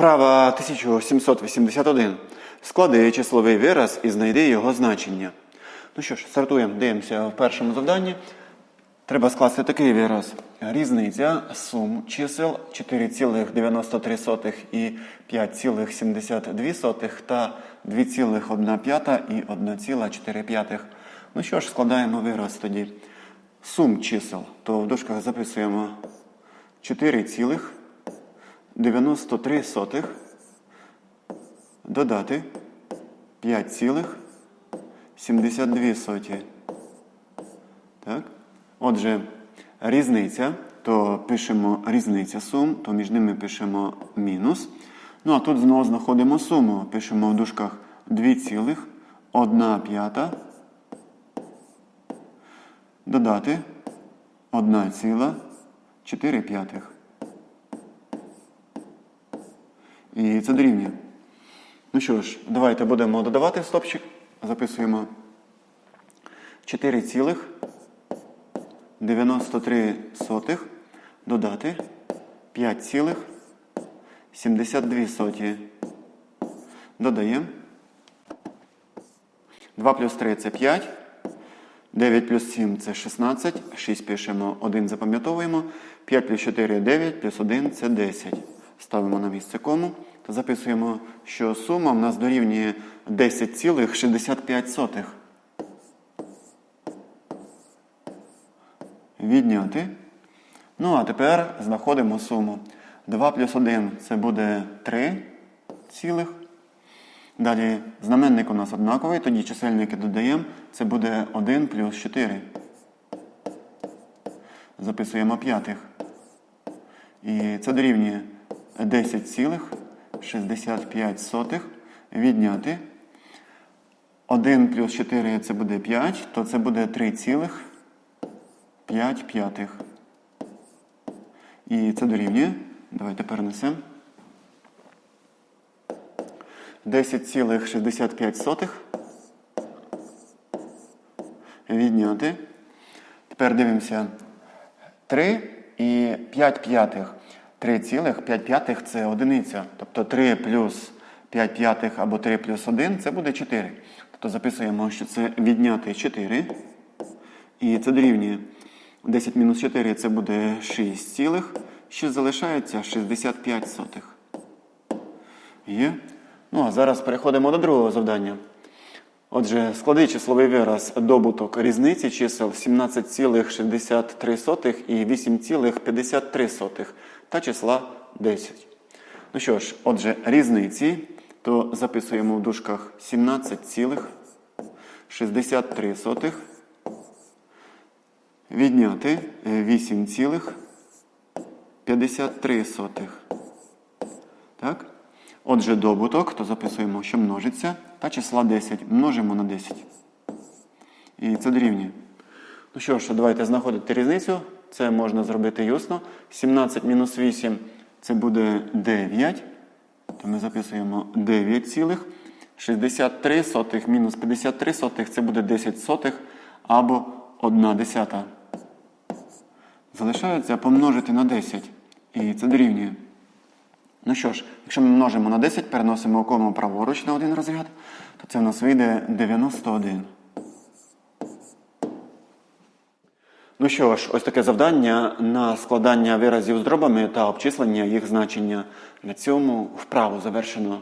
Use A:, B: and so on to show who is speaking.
A: Вправа 1781. Склади числовий вираз і знайди його значення. Ну що ж, стартуємо, дивимося в першому завданні. Треба скласти такий вираз. Різниця сум чисел 4,93 і 5,72 та 2,1 і 1,4. Ну що ж, складаємо вираз тоді. Сум чисел, то в дужках записуємо 4,93 додати 5,72. Так? Отже, різниця, то пишемо різниця сум, то між ними пишемо мінус. Ну а тут знову знаходимо суму. Пишемо в дужках 2,1 п'ята. Додати 1,4 п'ятих. І це дорівнює. Ну що ж, давайте будемо додавати стопчик. Записуємо 4,93 додати 5,72. Додаємо. 2 плюс 3 це 5. 9 плюс 7 це 16. 6 пишемо, 1 запам'ятовуємо. 5 плюс 4 9, плюс 1 це 10. Ставимо на місце кому. Записуємо, що сума в нас дорівнює 10,65. Відняти. Ну, а тепер знаходимо суму. 2 плюс 1 це буде 3 цілих. Далі знаменник у нас однаковий, тоді чисельники додаємо. Це буде 1 плюс 4. Записуємо п'ятих. І це дорівнює 10,65 відняти. 1 плюс 4 це буде 5, то це буде 3,5 п'ятих. І це дорівнює. Давайте перенесемо. 10,65 відняти. Тепер дивимося 3 і 5 п'ятих. 3,5 це одиниця. Тобто 3 плюс 5 п'ятих або 3 плюс 1 це буде 4. Тобто записуємо, що це відняти 4. І це дорівнює 10 мінус 4 це буде 6 цілих. Що залишається 65 сотих. Є. Ну, а зараз переходимо до другого завдання. Отже, склади числовий вираз добуток різниці чисел 17,63 і 8,53 та числа 10. Ну що ж, отже, різниці, то записуємо в дужках 17,63 відняти 8,53. Так? Отже, добуток, то записуємо, що множиться, та числа 10 множимо на 10. І це дорівнює. Ну що ж, давайте знаходити різницю. Це можна зробити юсно. 17 мінус 8 це буде 9. То ми записуємо 9 цілих. 63 сотих мінус 53 сотих це буде 10 сотих або 1 десята. Залишається помножити на 10. І це дорівнює. Ну що ж, якщо ми множимо на 10, переносимо окому праворуч на один розряд, то це в нас вийде 91. Ну що ж, ось таке завдання на складання виразів з дробами та обчислення їх значення. На цьому вправу завершено.